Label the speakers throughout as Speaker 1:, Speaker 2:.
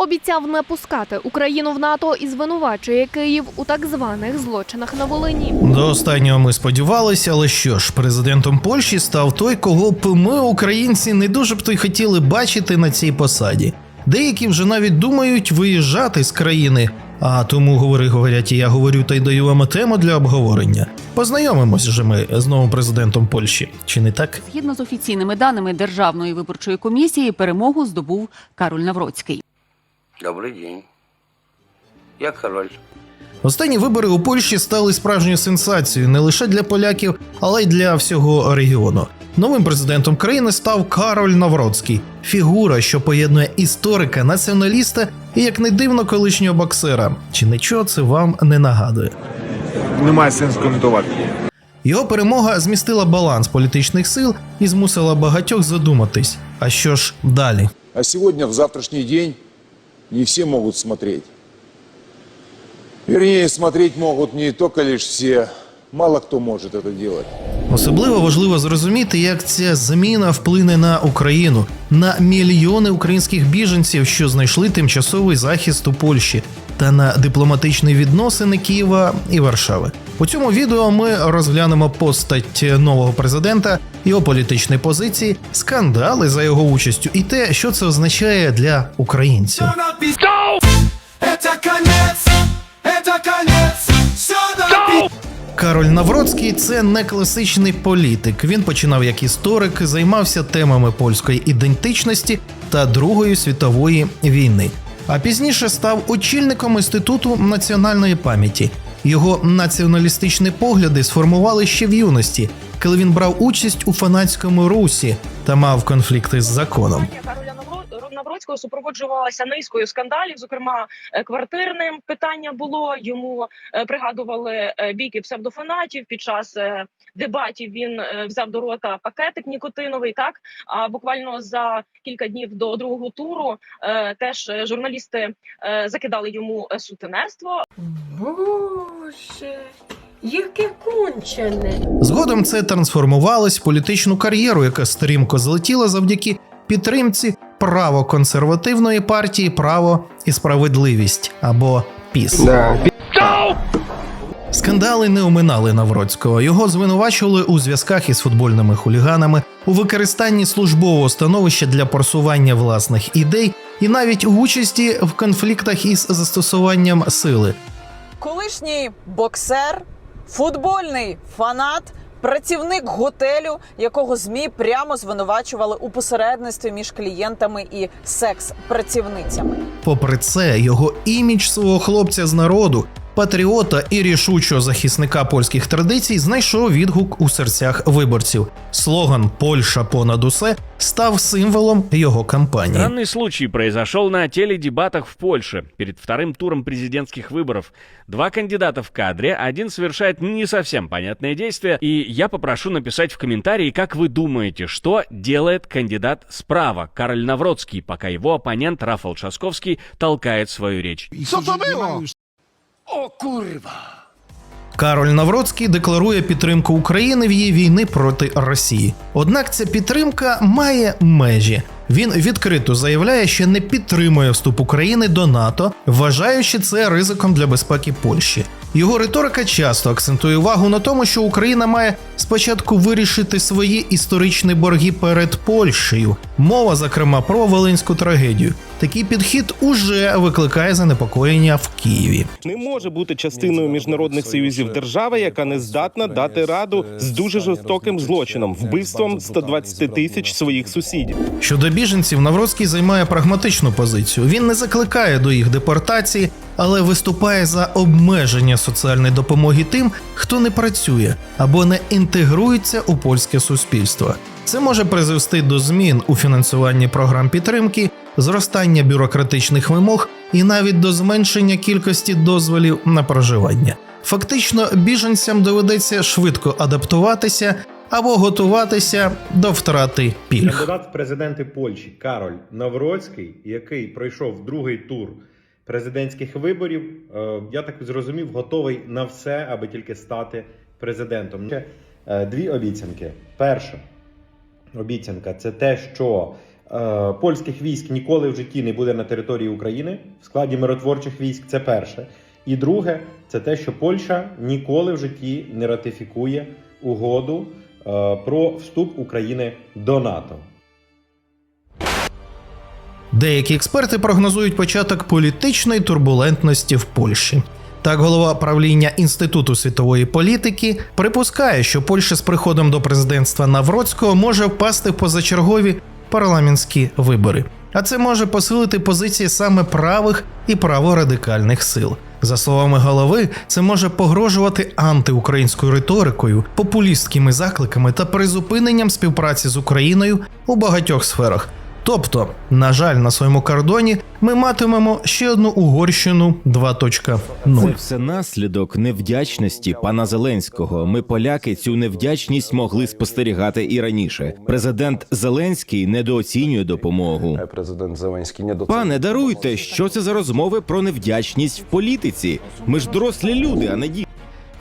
Speaker 1: Обіцяв не пускати Україну в НАТО і звинувачує Київ у так званих злочинах на Волині.
Speaker 2: До останнього ми сподівалися, але що ж, президентом Польщі став той, кого б ми, українці, не дуже б то й хотіли бачити на цій посаді. Деякі вже навіть думають виїжджати з країни. А тому говори, говорять, і я говорю та й даю вам тему для обговорення. Познайомимось же ми з новим президентом Польщі, чи не так?
Speaker 3: Згідно з офіційними даними Державної виборчої комісії, перемогу здобув Кароль Навроцький.
Speaker 4: Добрий день. Як король?
Speaker 2: Останні вибори у Польщі стали справжньою сенсацією не лише для поляків, але й для всього регіону. Новим президентом країни став Кароль Навроцький, фігура, що поєднує історика, націоналіста і, як не дивно, колишнього боксера. Чи нічого це вам не нагадує?
Speaker 5: Немає сенсу коментувати.
Speaker 2: Його перемога змістила баланс політичних сил і змусила багатьох задуматись. А що ж далі?
Speaker 6: А сегодня, в завтрашний день, не все могут смотреть. Вернее, смотреть могут не только лишь все, мало кто может это делать.
Speaker 2: Особливо важливо зрозуміти, як ця зміна вплине на Україну, на мільйони українських біженців, що знайшли тимчасовий захист у Польщі, та на дипломатичні відносини Києва і Варшави. У цьому відео ми розглянемо постать нового президента, його політичні позиції, скандали за його участю і те, що це означає для українців. Кароль Навроцький це не класичний політик. Він починав як історик, займався темами польської ідентичності та Другої світової війни. А пізніше став очільником інституту національної пам'яті. Його націоналістичні погляди сформували ще в юності, коли він брав участь у фанатському русі та мав конфлікти з законом.
Speaker 7: Навроцького супроводжувалася низкою скандалів. Зокрема, е, квартирним питання було йому е, пригадували е, бійки псевдофанатів. Під час дебатів він е, взяв до рота пакетик нікотиновий. Так а буквально за кілька днів до другого туру е, теж е, журналісти закидали йому сутенерство.
Speaker 8: Боже, яке кончене.
Speaker 2: Згодом це трансформувалось в політичну кар'єру, яка стрімко злетіла завдяки підтримці правоконсервативної партії Право і справедливість або ПІС. Скандали не оминали Навроцького. Його звинувачували у зв'язках із футбольними хуліганами, у використанні службового становища для просування власних ідей і навіть у участі в конфліктах із застосуванням сили.
Speaker 9: колишній боксер, футбольний фанат, працівник готелю, якого змі прямо звинувачували у посередництві між клієнтами і секс-працівницями.
Speaker 2: Попри це, його імідж свого хлопця з народу, патріота і рішучого захисника польських традицій знайшов відгук у серцях виборців. Слоган Польща понад усе став символом його кампанії.
Speaker 10: Странный случай произошел на теледебатах в Польше. Перед вторым туром президентских выборов два кандидата в кадре, один совершает не совсем понятное действие, и я попрошу написать в комментарии, как вы думаете, что делает кандидат справа, Кароль Навроцкий, пока его оппонент Рафал Часковский толкает свою речь.
Speaker 2: Кароль Навроцький декларує підтримку України в її війни проти Росії. Однак ця підтримка має межі. Він відкрито заявляє, що не підтримує вступ України до НАТО, вважаючи це ризиком для безпеки Польщі. Його риторика часто акцентує увагу на тому, що Україна має спочатку вирішити свої історичні борги перед Польщею. Мова, зокрема, про волинську трагедію. Такий підхід уже викликає занепокоєння в Києві.
Speaker 11: Не може бути частиною міжнародних союзів держава, яка не здатна дати раду з дуже жорстоким злочином, вбивством 120 тисяч своїх сусідів.
Speaker 2: Щодо біженців, Навроцький займає прагматичну позицію. Він не закликає до їх депортації, але виступає за обмеження соціальної допомоги тим, хто не працює або не інтегрується у польське суспільство. Це може призвести до змін у фінансуванні програм підтримки, зростання бюрократичних вимог і навіть до зменшення кількості дозволів на проживання. Фактично, біженцям доведеться швидко адаптуватися або готуватися до втрати пільг.
Speaker 12: Кандидат президенти Польщі Кароль Навроцький, який пройшов другий тур президентських виборів, е, я так зрозумів, готовий на все, аби тільки стати президентом. Е, Дві обіцянки. Перша обіцянка це те, що е, польських військ ніколи в житті не буде на території України в складі миротворчих військ. Це перше. І друге, це те, що Польща ніколи в житті не ратифікує угоду е, про вступ України до НАТО.
Speaker 2: Деякі експерти прогнозують початок політичної турбулентності в Польщі. Так, голова правління Інституту світової політики припускає, що Польща з приходом до президентства Навроцького може впасти в позачергові парламентські вибори. А це може посилити позиції саме правих і праворадикальних сил. За словами голови, це може погрожувати антиукраїнською риторикою, популістськими закликами та призупиненням співпраці з Україною у багатьох сферах. Тобто, на жаль, на своєму кордоні ми матимемо ще одну Угорщину 2.0.
Speaker 13: Це все наслідок невдячності пана Зеленського. Ми, поляки, цю невдячність могли спостерігати і раніше. Президент Зеленський недооцінює допомогу.
Speaker 14: Президент Зеленський не
Speaker 13: Пане, даруйте, що це за розмови про невдячність в політиці. Ми ж дорослі люди, а не діти.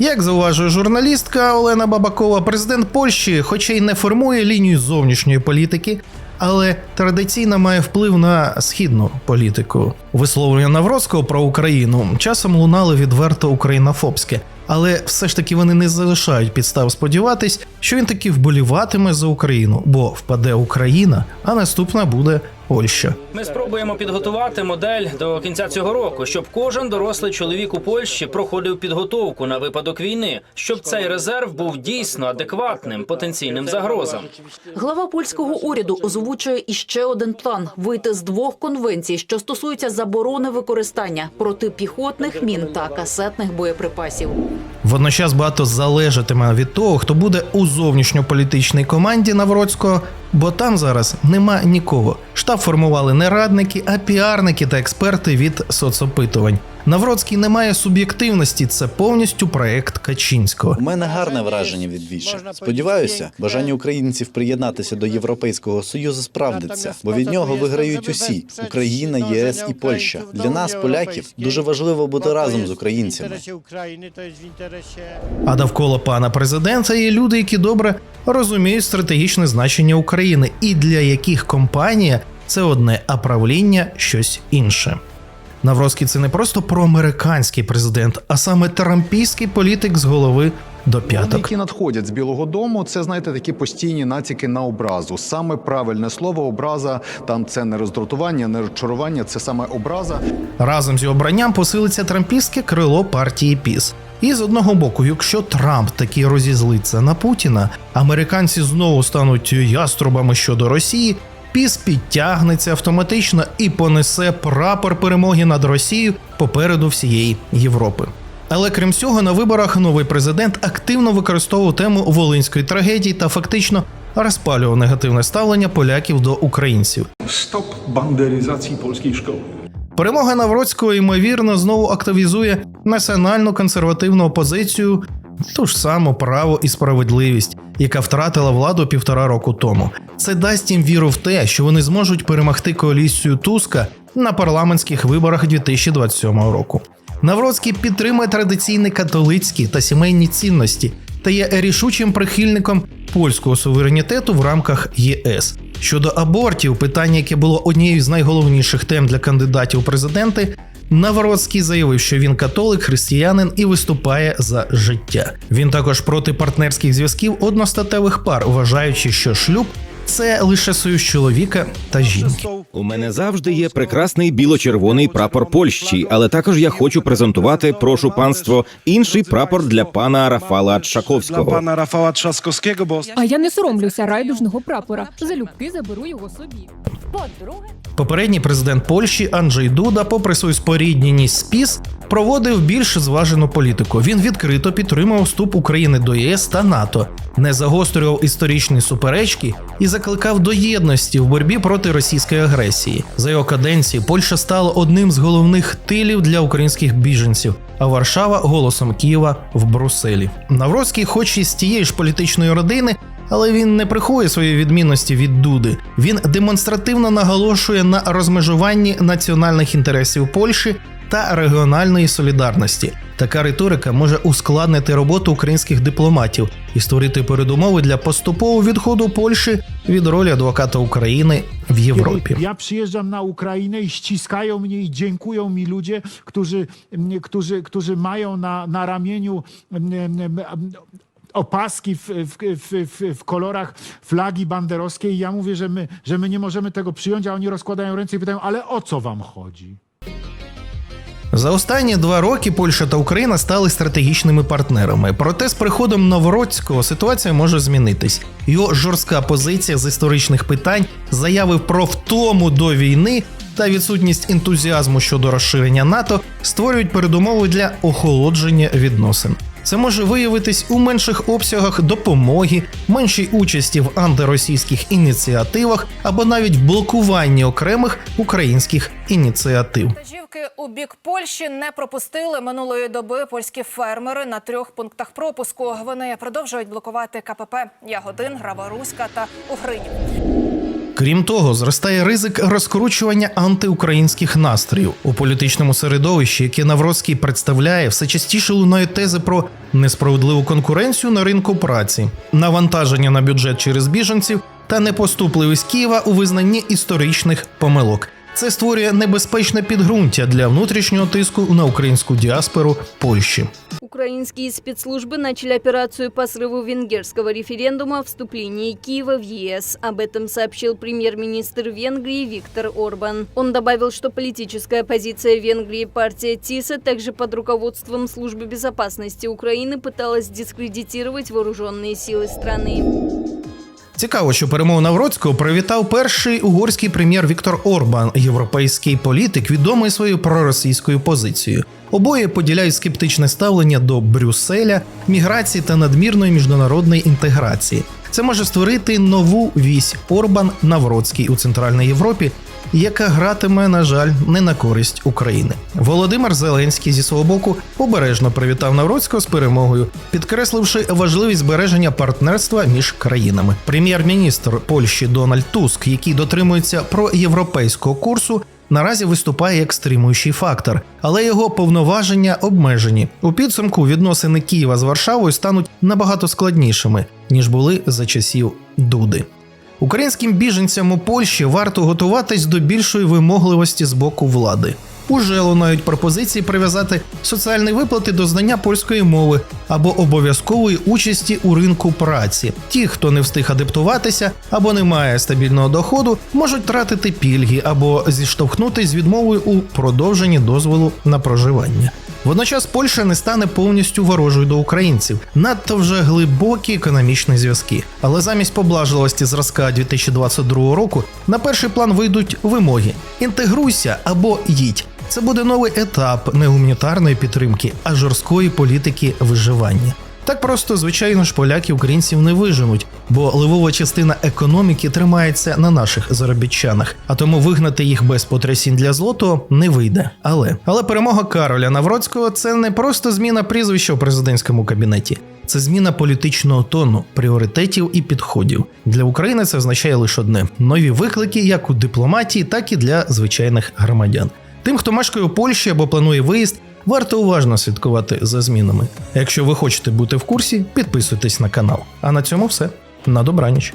Speaker 2: Як зауважує журналістка Олена Бабакова, президент Польщі, хоча й не формує лінію зовнішньої політики, але традиційно має вплив на східну політику. Висловлення Навроцького про Україну часом лунали відверто українофобське, але все ж таки вони не залишають підстав сподіватись, що він таки вболіватиме за Україну, бо впаде Україна, а наступна буде Польща.
Speaker 15: Ми спробуємо підготувати модель до кінця цього року, щоб кожен дорослий чоловік у Польщі проходив підготовку на випадок війни, щоб цей резерв був дійсно адекватним потенційним загрозам.
Speaker 16: Глава польського уряду озвучує іще один план вийти з двох конвенцій, що стосуються заборони використання протипіхотних мін та касетних боєприпасів.
Speaker 2: Водночас багато залежатиме від того, хто буде у зовнішньополітичній команді Навроцького, бо там зараз нема нікого. Штаб формували не радники, а піарники та експерти від соцопитувань. Навроцький не має суб'єктивності, це повністю проект Качинського.
Speaker 17: У мене гарне враження від Віча. Сподіваюся, бажання українців приєднатися до Європейського союзу справдиться, бо від нього виграють усі Україна, ЄС і Польща. Для нас, поляків, дуже важливо бути разом з українцями.
Speaker 2: А довкола пана президента є люди, які добре розуміють стратегічне значення України, і для яких компанія це одне, а правління щось інше. Навроцький це не просто проамериканський президент, а саме трампійський політик з голови до
Speaker 18: Вони,
Speaker 2: п'яток.
Speaker 18: які надходять з Білого Дому, це знаєте такі постійні натяки на образу. Саме правильне слово образа там це не роздратування, не розчарування, це саме образа.
Speaker 2: Разом з його обранням посилиться трампістське крило партії ПІС. І з одного боку, якщо Трамп таки розізлиться на Путіна, американці знову стануть яструбами щодо Росії. Піс підтягнеться автоматично і понесе прапор перемоги над Росією попереду всієї Європи. Але крім цього, на виборах новий президент активно використовував тему волинської трагедії та фактично розпалював негативне ставлення поляків до українців.
Speaker 19: Stop banderyzacji polskiej szkoły.
Speaker 2: Перемога Навроцького ймовірно знову активізує національну консервативну опозицію, ту ж саму право і справедливість, яка втратила владу півтора року тому. Це дасть їм віру в те, що вони зможуть перемогти коаліцію Туска на парламентських виборах 2027 року. Навроцький підтримує традиційні католицькі та сімейні цінності та є рішучим прихильником польського суверенітету в рамках ЄС. Щодо абортів, питання, яке було однією з найголовніших тем для кандидатів у президенти, Навроцький заявив, що він католик, християнин і виступає за життя. Він також проти партнерських зв'язків одностатевих пар, вважаючи, що шлюб це лише союз чоловіка та жінки.
Speaker 13: У мене завжди є прекрасний біло-червоний прапор Польщі, але також я хочу презентувати, прошу панство, інший прапор для пана Рафала Чаковського.
Speaker 19: Rafała Trzaskowskiego, bo
Speaker 20: А я не соромлюся райдужного прапора. Залюбки заберу його собі.
Speaker 2: Попередній президент Польщі Анджей Дуда, попри свою спорідненість з ПІС, проводив більш зважену політику. Він відкрито підтримував вступ України до ЄС та НАТО, не загострював історичні суперечки і закликав до єдності в боротьбі проти російської агресії. За його каденції Польща стала одним з головних тилів для українських біженців, а Варшава голосом Києва в Брюсселі. Навроцький, хоч і з тієї ж політичної родини, але він не приховує свої відмінності від Дуди. Він демонстративно наголошує на розмежуванні національних інтересів Польщі та регіональної солідарності. Така риторика може ускладнити роботу українських дипломатів і створити передумови для поступового відходу Польщі від ролі адвоката України в Європі.
Speaker 14: I ściskają mnie i dziękują mi ludzie, którzy, m, którzy, którzy mają na, na ramieniu m, m, m, opaski w, w, w, w kolorach flagi banderowskiej. Ja mówię, że my, że my nie możemy tego przyjąć, a oni rozkładają ręce i pytają, ale o co wam chodzi?
Speaker 2: За останні два роки Польща та Україна стали стратегічними партнерами. Проте з приходом Новороцького ситуація може змінитись. Його жорстка позиція з історичних питань, заяви про втому до війни та відсутність ентузіазму щодо розширення НАТО створюють передумови для охолодження відносин. Це може виявитись у менших обсягах допомоги, меншій участі в антиросійських ініціативах або навіть в блокуванні окремих українських ініціатив.
Speaker 21: Вантажівки у бік Польщі не пропустили минулої доби польські фермери на трьох пунктах пропуску. Вони продовжують блокувати КПП Ягодин, Граворуська та Угринів.
Speaker 2: Крім того, зростає ризик розкручування антиукраїнських настроїв у політичному середовищі, яке Навроцький представляє, все частіше лунає тези про несправедливу конкуренцію на ринку праці, навантаження на бюджет через біженців та непоступливість Києва у визнанні історичних помилок. Це створює небезпечне підґрунтя для внутрішнього тиску на українську діаспору Польщі.
Speaker 22: Украинские спецслужбы начали операцию по срыву венгерского референдума о вступлении Киева в ЕС. Об этом сообщил премьер-министр Венгрии Виктор Орбан. Он добавил, что политическая позиция Венгрии партия ТИСа также под руководством Службы безопасности Украины пыталась дискредитировать вооруженные силы страны.
Speaker 2: Цікаво, що перемогу Навроцького привітав перший угорський прем'єр Віктор Орбан, європейський політик, відомий своєю проросійською позицією. Обоє поділяють скептичне ставлення до Брюсселя, міграції та надмірної міжнародної інтеграції. Це може створити нову вісь Орбан Навроцький у Центральній Європі, яка гратиме, на жаль, не на користь України. Володимир Зеленський зі свого боку обережно привітав Навроцького з перемогою, підкресливши важливість збереження партнерства між країнами. Прем'єр-міністр Польщі Дональд Туск, який дотримується проєвропейського курсу, наразі виступає як стримуючий фактор, але його повноваження обмежені. У підсумку відносини Києва з Варшавою стануть набагато складнішими ніж були за часів Дуди. Українським біженцям у Польщі варто готуватись до більшої вимогливості з боку влади. Уже лунають пропозиції прив'язати соціальні виплати до знання польської мови або обов'язкової участі у ринку праці. Ті, хто не встиг адаптуватися або не має стабільного доходу, можуть тратити пільги або зіштовхнутись з відмовою у продовженні дозволу на проживання. Водночас Польща не стане повністю ворожою до українців, надто вже глибокі економічні зв'язки. Але замість поблажливості зразка 2022 року на перший план вийдуть вимоги: інтегруйся або їдь. Це буде новий етап не гуманітарної підтримки, а жорсткої політики виживання. Так просто, звичайно ж, поляки українців не виженуть, бо ливова частина економіки тримається на наших заробітчанах, а тому вигнати їх без потрясінь для злоту не вийде. Але але перемога Кароля Навроцького це не просто зміна прізвища у президентському кабінеті, це зміна політичного тону, пріоритетів і підходів. Для України це означає лише одне: нові виклики, як у дипломатії, так і для звичайних громадян. Тим, хто мешкає у Польщі або планує виїзд, варто уважно слідкувати за змінами. Якщо ви хочете бути в курсі, підписуйтесь на канал. А на цьому все. На добраніч.